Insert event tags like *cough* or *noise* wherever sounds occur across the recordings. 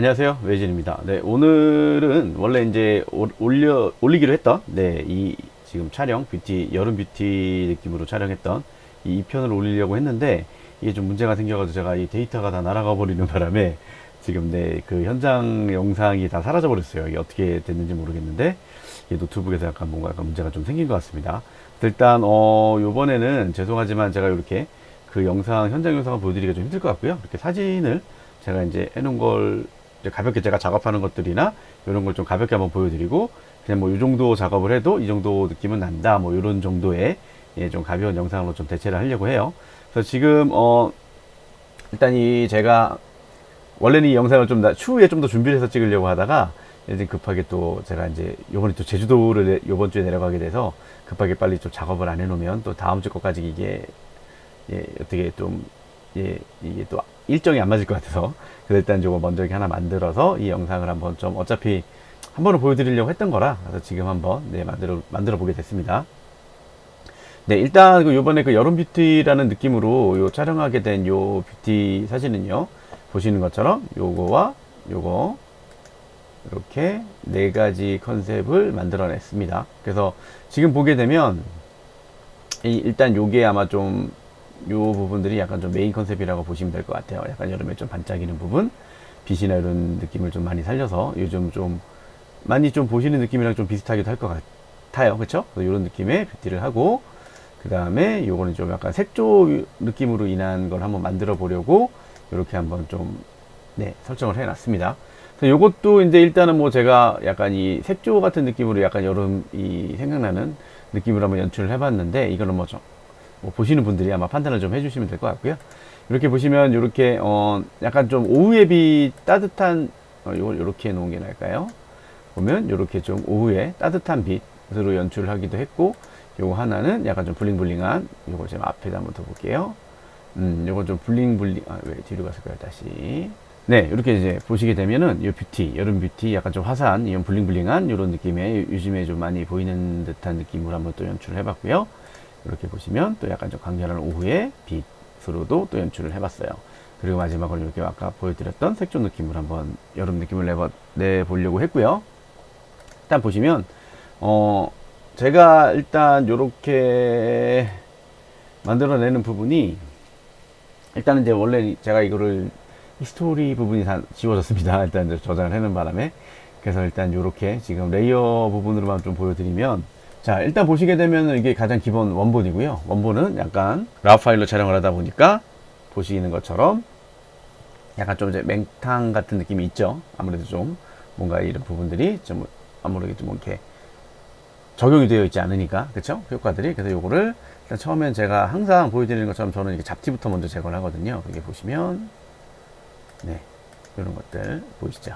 안녕하세요. 외진입니다. 네 오늘은 원래 이제 올- 올려 올리기로 했던 네 이 지금 촬영 뷰티 여름 뷰티 느낌으로 촬영했던 이 2편을 올리려고 했는데 이게 좀 문제가 생겨 가지고 제가 이 데이터가 다 날아가 버리는 바람에 지금 네 그 현장 영상이 다 사라져 버렸어요. 이게 어떻게 됐는지 모르겠는데 이 노트북에서 약간 뭔가 약간 문제가 좀 생긴 것 같습니다. 일단 어 요번에는 죄송하지만 제가 이렇게 그 영상 현장 영상을 보여드리기가 좀 힘들 것 같고요. 이렇게 사진을 제가 이제 해놓은 걸 이제 가볍게 제가 작업하는 것들이나 이런 걸 좀 가볍게 한번 보여드리고 그냥 뭐 이 정도 작업을 해도 이 정도 느낌은 난다 뭐 이런 정도의 예, 좀 가벼운 영상으로 좀 대체를 하려고 해요. 그래서 지금 어 일단 이 제가 원래는 이 영상을 좀 나- 추후에 좀 더 준비를 해서 찍으려고 하다가 이제 급하게 또 제가 이제 요번에 또 제주도를 내- 요번 주에 내려가게 돼서 급하게 빨리 좀 작업을 안 해놓으면 또 다음 주 것까지 이게 예, 어떻게 좀, 예, 이게 또 일정이 안 맞을 것 같아서. 그래서 일단 저거 먼저 이렇게 하나 만들어서 이 영상을 한번 좀 어차피 한 번은 보여드리려고 했던 거라. 그래서 지금 한번, 네, 만들어, 만들어 보게 됐습니다. 네, 일단 그 요번에 그 여름 뷰티라는 느낌으로 요 촬영하게 된 요 뷰티 사진은요. 보시는 것처럼 요거와 요거 이렇게 네 가지 컨셉을 만들어냈습니다. 그래서 지금 보게 되면 이 일단 요게 아마 좀 요 부분들이 약간 좀 메인 컨셉이라고 보시면 될 것 같아요. 약간 여름에 좀 반짝이는 부분, 빛이나 이런 느낌을 좀 많이 살려서 요즘 좀 많이 좀 보시는 느낌이랑 좀 비슷하기도 할 것 같아요. 그렇죠? 이런 느낌의 뷰티를 하고 그 다음에 요거는 좀 약간 색조 느낌으로 인한 걸 한번 만들어 보려고 이렇게 한번 좀 네, 설정을 해 놨습니다. 요것도 이제 일단은 뭐 제가 약간 이 색조 같은 느낌으로 약간 여름이 생각나는 느낌으로 한번 연출을 해봤는데 이거는 뭐 좀, 뭐 보시는 분들이 아마 판단을 좀 해주시면 될 것 같고요. 이렇게 보시면 이렇게 어 약간 좀 오후에 비 따뜻한 어 이렇게 해놓은 게 나을까요? 보면 이렇게 좀 오후에 따뜻한 빛으로 연출을 하기도 했고 요거 하나는 약간 좀 블링블링한 요걸 제가 앞에다 한번 더 볼게요. 음, 요건 좀 블링블링, 아, 왜 뒤로 갔을까요? 다시. 네, 이렇게 이제 보시게 되면은 이 뷰티, 여름 뷰티, 약간 좀 화사한, 이런 블링블링한 이런 느낌의 요즘에 좀 많이 보이는 듯한 느낌으로 한번 또 연출을 해 봤고요. 이렇게 보시면 또 약간 좀 강렬한 오후의 빛으로도 또 연출을 해봤어요. 그리고 마지막으로 이렇게 아까 보여드렸던 색조 느낌으로 한번 여름 느낌을 내보, 내보려고 했고요. 일단 보시면, 어, 제가 일단 요렇게 만들어내는 부분이 일단은 이제 원래 제가 이거를 이 스토리 부분이 다 지워졌습니다. *laughs* 일단 저장을 해놓은 바람에. 그래서 일단 요렇게 지금 레이어 부분으로만 좀 보여드리면 자, 일단 보시게 되면 이게 가장 기본 원본이고요. 원본은 약간 라우 파일로 촬영을 하다 보니까 보시는 것처럼 약간 좀 이제 맹탕 같은 느낌이 있죠. 아무래도 좀 뭔가 이런 부분들이 좀 아무래도 좀 이렇게 적용이 되어 있지 않으니까 그쵸 효과들이 그래서 요거를 일단 처음엔 제가 항상 보여드리는 것처럼 저는 이게 잡티부터 먼저 제거를 하거든요 여기 보시면 네 이런 것들 보이시죠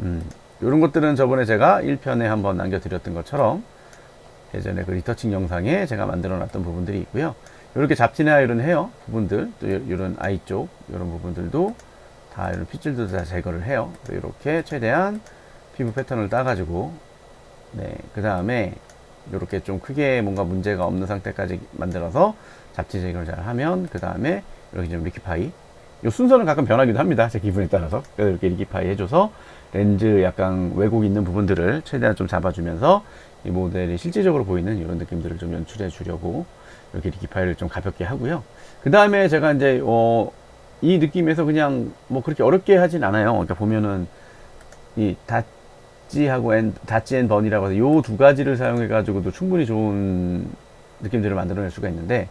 음 이런 것들은 저번에 제가 1편에 한번 남겨드렸던 것처럼 예전에 그 리터칭 영상에 제가 만들어 놨던 부분들이 있고요. 이렇게 잡티나 이런 헤어 부분들 또 이런 아이 쪽 이런 부분들도 다 이런 핏줄도 다 제거를 해요. 이렇게 최대한 피부 패턴을 따가지고 네, 그 다음에 이렇게 좀 크게 뭔가 문제가 없는 상태까지 만들어서 잡지 제거를 잘 하면 그 다음에 이렇게 좀 리키파이. 이 순서는 가끔 변하기도 합니다. 제 기분에 따라서. 그래서 이렇게 리키파이 해줘서 렌즈 약간 왜곡 있는 부분들을 최대한 좀 잡아주면서 이 모델이 실질적으로 보이는 이런 느낌들을 좀 연출해 주려고 이렇게 리키파이를 좀 가볍게 하고요. 그 다음에 제가 이제 어, 이 느낌에서 그냥 뭐 그렇게 어렵게 하진 않아요. 그러니까 보면은 이 다찌하고 앤 다찌 앤 번이라고 해서 요 두 가지를 사용해 가지고도 충분히 좋은 느낌들을 만들어낼 수가 있는데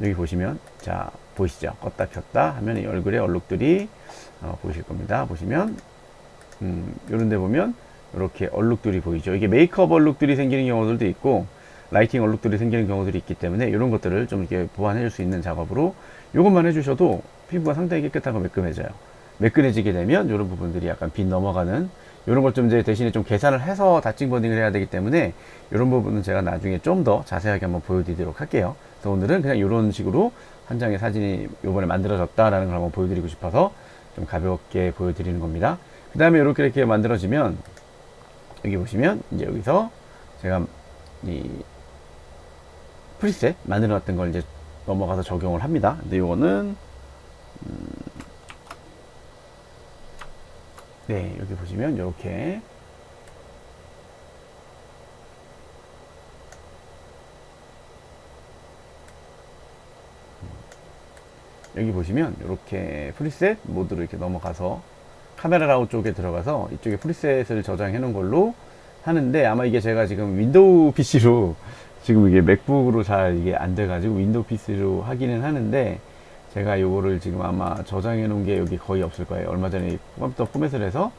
여기 보시면 자 보이시죠? 껐다 켰다 하면 이 얼굴에 얼룩들이 어, 보이실 겁니다. 보시면 음, 요런 데 보면 이렇게 얼룩들이 보이죠 이게 메이크업 얼룩들이 생기는 경우들도 있고 라이팅 얼룩들이 생기는 경우들이 있기 때문에 이런 것들을 좀 이렇게 보완해 줄 수 있는 작업으로 이것만 해주셔도 피부가 상당히 깨끗하고 매끈해져요 매끈해지게 되면 이런 부분들이 약간 빛 넘어가는 이런 걸 좀 이제 대신에 좀 계산을 해서 다칭 버닝을 해야 되기 때문에 이런 부분은 제가 나중에 좀 더 자세하게 한번 보여드리도록 할게요. 그래서 오늘은 그냥 이런 식으로 한 장의 사진이 요번에 만들어졌다라는 걸 한번 보여드리고 싶어서 좀 가볍게 보여드리는 겁니다. 그 다음에 이렇게 이렇게 만들어지면 여기 보시면 이제 여기서 제가 이 프리셋 만들어 놨던 걸 이제 넘어가서 적용을 합니다. 근데 요거는 네, 여기 보시면 이렇게 여기 보시면 이렇게 프리셋 모드로 이렇게 넘어가서 카메라 라우 쪽에 들어가서 이쪽에 프리셋을 저장해 놓은 걸로 하는데 아마 이게 제가 지금 윈도우 PC로 지금 이게 맥북으로 잘 이게 안 돼가지고 윈도우 PC로 하기는 하는데 제가 요거를 지금 아마 저장해 놓은 게 여기 거의 없을 거예요. 얼마 전에 컴퓨터 포맷을 해서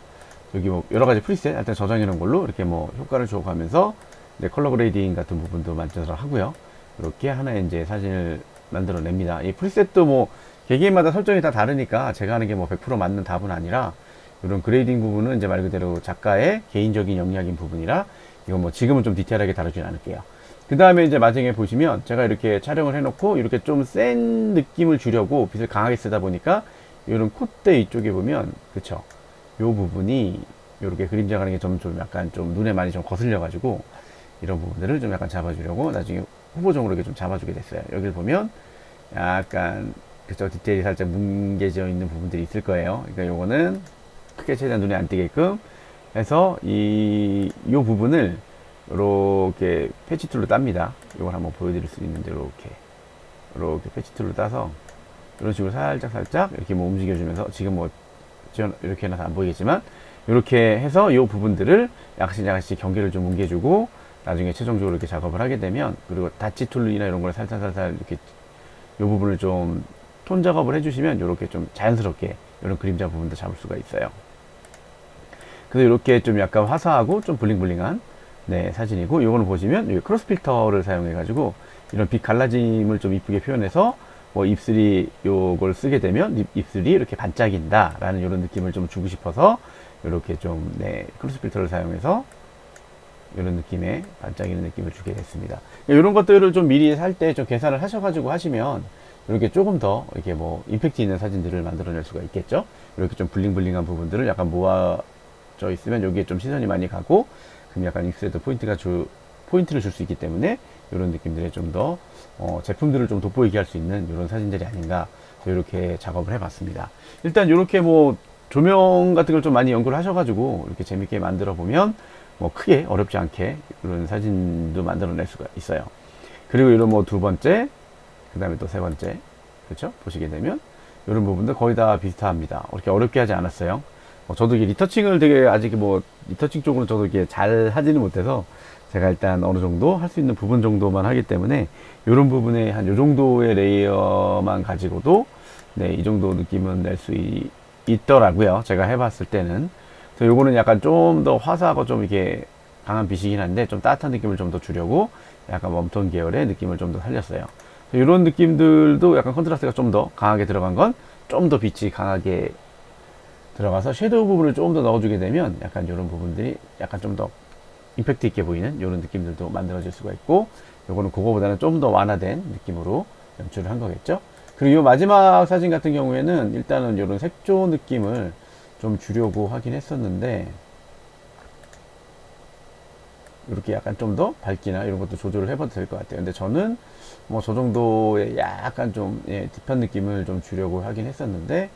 여기 뭐 여러 가지 프리셋 일단 저장해 놓은 걸로 이렇게 뭐 효과를 줘가면서 이제 컬러 그레이딩 같은 부분도 만들어 하고요. 이렇게 하나의 이제 사진을 만들어 냅니다. 이 프리셋도 뭐 개개인마다 설정이 다 다르니까 제가 하는 게 뭐 100% 맞는 답은 아니라 이런 그레이딩 부분은 이제 말 그대로 작가의 개인적인 영역인 부분이라 이건 뭐 지금은 좀 디테일하게 다루진 않을게요. 그 다음에 이제 마지막에 보시면 제가 이렇게 촬영을 해놓고 이렇게 좀 센 느낌을 주려고 빛을 강하게 쓰다 보니까 이런 콧대 이쪽에 보면 그쵸 요 부분이 이렇게 그림자 가는 게 좀 좀 약간 좀 눈에 많이 좀 거슬려 가지고 이런 부분들을 좀 약간 잡아주려고 나중에 후보적으로 이렇게 좀 잡아주게 됐어요. 여기를 보면 약간 그쵸 디테일이 살짝 뭉개져 있는 부분들이 있을 거예요. 그러니까 요거는 크게 최대한 눈에 안 띄게끔 해서 이, 요 부분을 이렇게 패치 툴로 땁니다. 이걸 한번 보여드릴 수 있는데 이렇게 이렇게 패치 툴로 따서 이런 식으로 살짝 살짝 이렇게 뭐 움직여주면서 지금 뭐 이렇게 해놔서 안 보이겠지만 이렇게 해서 이 부분들을 약간씩 약간씩 경계를 좀 뭉개주고 나중에 최종적으로 이렇게 작업을 하게 되면 그리고 다치 툴이나 이런 걸 살살 살살 이렇게 이 부분을 좀 톤 작업을 해주시면 이렇게 좀 자연스럽게 이런 그림자 부분도 잡을 수가 있어요. 그래서 이렇게 좀 약간 화사하고 좀 블링블링한 네, 사진이고 요거는 보시면 크로스 필터를 사용해 가지고 이런 빛 갈라짐을 좀 이쁘게 표현해서 뭐 입술이 요걸 쓰게 되면 입, 입술이 이렇게 반짝인다 라는 이런 느낌을 좀 주고 싶어서 이렇게 좀 네, 크로스 필터를 사용해서 이런 느낌의 반짝이는 느낌을 주게 됐습니다. 이런 것들을 좀 미리 살 때 좀 계산을 하셔가지고 하시면 이렇게 조금 더 이렇게 뭐 임팩트 있는 사진들을 만들어낼 수가 있겠죠. 이렇게 좀 블링블링한 부분들을 약간 모아 져 있으면 여기에 좀 시선이 많이 가고 그럼 약간 입술에도 포인트가 주 포인트를 줄 수 있기 때문에 이런 느낌들의 좀더 어, 제품들을 좀 돋보이게 할 수 있는 이런 사진들이 아닌가 이렇게 작업을 해봤습니다. 일단 이렇게 뭐 조명 같은 걸 좀 많이 연구를 하셔가지고 이렇게 재밌게 만들어 보면 뭐 크게 어렵지 않게 이런 사진도 만들어낼 수가 있어요. 그리고 이런 뭐 두 번째, 그 다음에 또 세 번째, 그렇죠? 보시게 되면 이런 부분도 거의 다 비슷합니다. 그렇게 어렵게 하지 않았어요. 어, 저도 이게 리터칭을 되게 아직 뭐 리터칭 쪽으로 저도 이게 잘 하지는 못해서 제가 일단 어느 정도 할 수 있는 부분 정도만 하기 때문에 이런 부분에 한 요 정도의 레이어만 가지고도 네, 이 정도 느낌은 낼 수 있더라고요. 제가 해봤을 때는. 그래서 요거는 약간 좀 더 화사하고 좀 이렇게 강한 빛이긴 한데 좀 따뜻한 느낌을 좀 더 주려고 약간 웜톤 계열의 느낌을 좀 더 살렸어요. 이런 느낌들도 약간 컨트라스트가 좀 더 강하게 들어간 건 좀 더 빛이 강하게 들어가서 섀도우 부분을 조금 더 넣어주게 되면 약간 이런 부분들이 약간 좀 더 임팩트 있게 보이는 이런 느낌들도 만들어질 수가 있고 요거는 그거보다는 좀 더 완화된 느낌으로 연출을 한 거겠죠. 그리고 이 마지막 사진 같은 경우에는 일단은 이런 색조 느낌을 좀 주려고 하긴 했었는데 이렇게 약간 좀 더 밝기나 이런 것도 조절을 해봐도 될 것 같아요. 근데 저는 뭐 저 정도의 약간 좀 예, 딥한 느낌을 좀 주려고 하긴 했었는데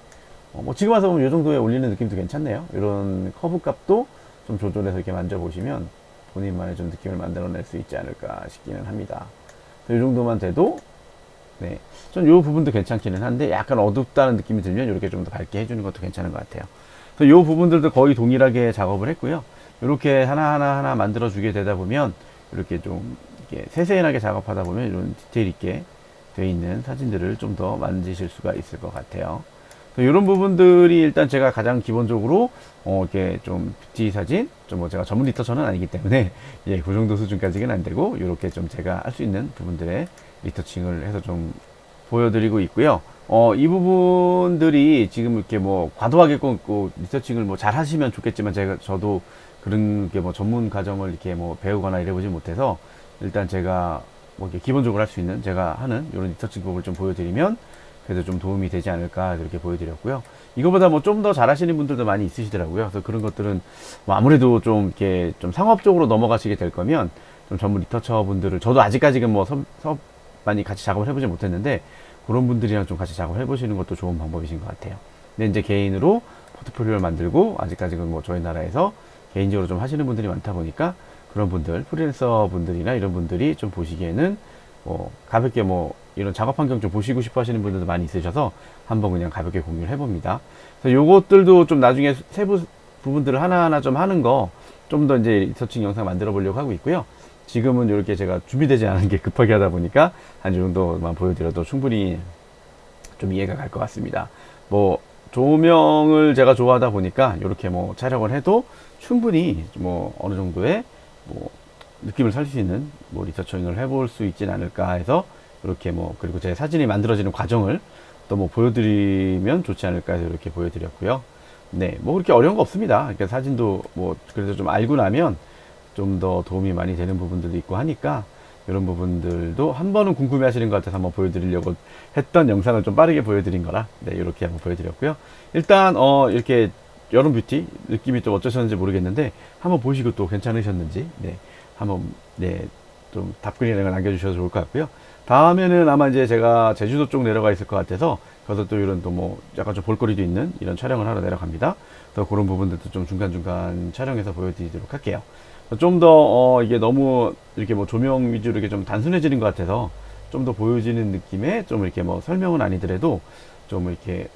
어, 뭐 지금 와서 보면 이 정도에 올리는 느낌도 괜찮네요. 이런 커브 값도 좀 조절해서 이렇게 만져보시면 본인만의 좀 느낌을 만들어낼 수 있지 않을까 싶기는 합니다. 이 정도만 돼도 네, 전 이 부분도 괜찮기는 한데 약간 어둡다는 느낌이 들면 이렇게 좀 더 밝게 해주는 것도 괜찮은 것 같아요. 그래서 이 부분들도 거의 동일하게 작업을 했고요. 이렇게 하나하나 하나 만들어 주게 되다 보면 이렇게 좀 이렇게 세세하게 작업하다 보면 이런 디테일 있게 되어 있는 사진들을 좀 더 만드실 수가 있을 것 같아요. 이런 부분들이 일단 제가 가장 기본적으로 어 이렇게 좀 뷰티 사진 좀 뭐 제가 전문 리터처는 아니기 때문에 *laughs* 예, 그 정도 수준까지는 안 되고 이렇게 좀 제가 할 수 있는 부분들의 리터칭을 해서 좀 보여드리고 있고요. 어, 이 부분들이 지금 이렇게 뭐 과도하게 꼭, 꼭 리서칭을 뭐 잘 하시면 좋겠지만 제가 저도 그런 게 뭐 전문 과정을 이렇게 뭐 배우거나 이래보지 못해서 일단 제가 뭐 이렇게 기본적으로 할 수 있는 제가 하는 이런 리서칭법을 좀 보여드리면 그래도 좀 도움이 되지 않을까 이렇게 보여드렸고요. 이거보다 뭐 좀 더 잘하시는 분들도 많이 있으시더라고요. 그래서 그런 것들은 뭐 아무래도 좀 이렇게 좀 상업적으로 넘어가시게 될 거면 좀 전문 리터처 분들을 저도 아직까지는 뭐 섭, 섭 많이 같이 작업을 해보지 못했는데 그런 분들이랑 좀 같이 작업을 해보시는 것도 좋은 방법이신 것 같아요. 근데 이제 개인으로 포트폴리오를 만들고 아직까지는 뭐 저희 나라에서 개인적으로 좀 하시는 분들이 많다 보니까 그런 분들 프리랜서 분들이나 이런 분들이 좀 보시기에는 뭐 가볍게 뭐 이런 작업 환경 좀 보시고 싶어 하시는 분들도 많이 있으셔서 한번 그냥 가볍게 공유를 해봅니다. 그래서 요것들도 좀 나중에 세부 부분들을 하나하나 좀 하는 거 좀 더 이제 리서칭 영상 만들어 보려고 하고 있고요. 지금은 이렇게 제가 준비되지 않은 게 급하게 하다 보니까 한 정도만 보여드려도 충분히 좀 이해가 갈 것 같습니다. 뭐 조명을 제가 좋아하다 보니까 이렇게 뭐 촬영을 해도 충분히 뭐 어느 정도의 뭐 느낌을 살 수 있는 뭐 리서칭을 해볼 수 있진 않을까 해서 이렇게 뭐 그리고 제 사진이 만들어지는 과정을 또 뭐 보여드리면 좋지 않을까 해서 이렇게 보여드렸고요. 네, 뭐 그렇게 어려운 거 없습니다. 그러니까 사진도 뭐 그래도 좀 알고 나면 좀 더 도움이 많이 되는 부분들도 있고 하니까 이런 부분들도 한 번은 궁금해 하시는 것 같아서 한번 보여드리려고 했던 영상을 좀 빠르게 보여드린 거라 네 이렇게 한번 보여드렸고요 일단 어 이렇게 여름 뷰티 느낌이 좀 어쩌셨는지 모르겠는데 한번 보시고 또 괜찮으셨는지 네 한번 네 좀 답글이나 남겨주셔도 좋을 것 같고요 다음에는 아마 이제 제가 제주도 쪽 내려가 있을 것 같아서 거기서 또 이런 또 뭐 약간 좀 볼거리도 있는 이런 촬영을 하러 내려갑니다 그래서 그런 부분들도 좀 중간중간 촬영해서 보여드리도록 할게요 좀더 어, 이게 너무 이렇게 뭐 조명 위주로 이렇게 좀 단순해지는 것 같아서 좀 더 보여지는 느낌의 좀 이렇게 뭐 설명은 아니더라도 좀 이렇게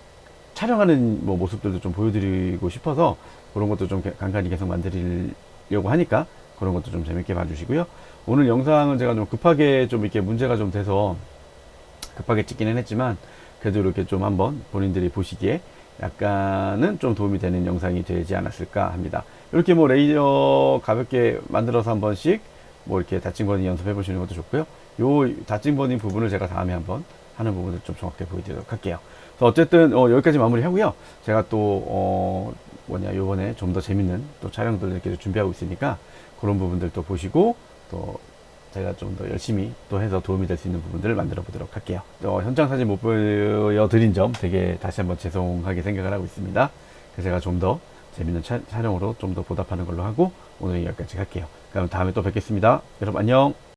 촬영하는 뭐 모습들도 좀 보여드리고 싶어서 그런 것도 좀 간간히 계속 만들려고 하니까 그런 것도 좀 재밌게 봐주시고요. 오늘 영상은 제가 좀 급하게 좀 이렇게 문제가 좀 돼서 급하게 찍기는 했지만 그래도 이렇게 좀 한번 본인들이 보시기에 약간은 좀 도움이 되는 영상이 되지 않았을까 합니다. 이렇게 뭐 레이저 가볍게 만들어서 한 번씩 뭐 이렇게 다짐버닝 연습해 보시는 것도 좋고요. 요 다짐버닝 부분을 제가 다음에 한번 하는 부분을 좀 정확하게 보여드리도록 할게요. 그래서 어쨌든 어, 여기까지 마무리하고요. 제가 또 어, 뭐냐 요번에 좀 더 재밌는 또 촬영들 이렇게 준비하고 있으니까 그런 부분들 또 보시고 또 제가 좀 더 열심히 또 해서 도움이 될 수 있는 부분들을 만들어 보도록 할게요. 어, 현장 사진 못 보여드린 점 되게 다시 한번 죄송하게 생각을 하고 있습니다. 제가 좀 더 재밌는 차- 촬영으로 좀 더 보답하는 걸로 하고 오늘 여기까지 할게요. 그럼 다음에 또 뵙겠습니다. 여러분 안녕.